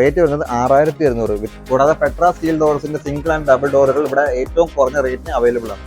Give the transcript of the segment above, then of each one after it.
Rate വരുന്നത് ആറായിരത്തി ഇരുന്നൂറ്. കൂടാതെ പെട്ര സ്റ്റീൽ ഡോർസിന്റെ സിംഗിൾ ആൻഡ് ഡബിൾ ഡോറുകൾ ഇവിടെ ഏറ്റവും കുറഞ്ഞ റേറ്റിന് അവൈലബിൾ ആണ്.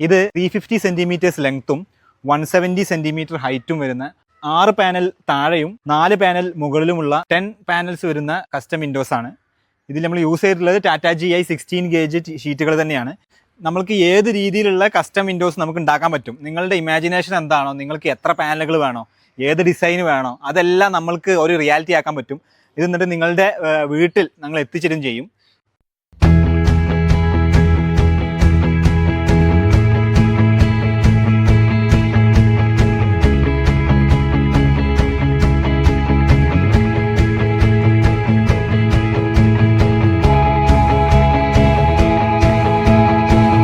ഇത് ത്രീ ഫിഫ്റ്റി സെന്റിമീറ്റേഴ്സ് ലെങ്ത്തും വൺ സെവന്റി സെന്റിമീറ്റർ ഹൈറ്റും വരുന്ന ആറ് പാനൽ താഴെയും നാല് പാനൽ മുകളിലുമുള്ള ടെൻ പാനൽസ് വരുന്ന കസ്റ്റം വിൻഡോസ് ആണ്. ഇതിൽ നമ്മൾ യൂസ് ചെയ്തിട്ടുള്ളത് Tata G I sixteen gauge ഷീറ്റുകൾ തന്നെയാണ്. നമുക്ക് ഏത് രീതിയിലുള്ള കസ്റ്റം വിൻഡോസ് നമുക്ക് ഉണ്ടാക്കാൻ പറ്റും? നിങ്ങളുടെ ഇമാജിനേഷൻ എന്താണോ? നിങ്ങൾക്ക് എത്ര പാനലുകൾ വേണോ? ഏത് ഡിസൈൻ വേണോ? അതെല്ലാം നമ്മൾക്ക് ഒരു റിയാലിറ്റി ആക്കാൻ പറ്റും. ഇത് എന്നിട്ട് നിങ്ങളുടെ വീട്ടിൽ ഞങ്ങൾ എത്തിച്ചേരും ചെയ്യും.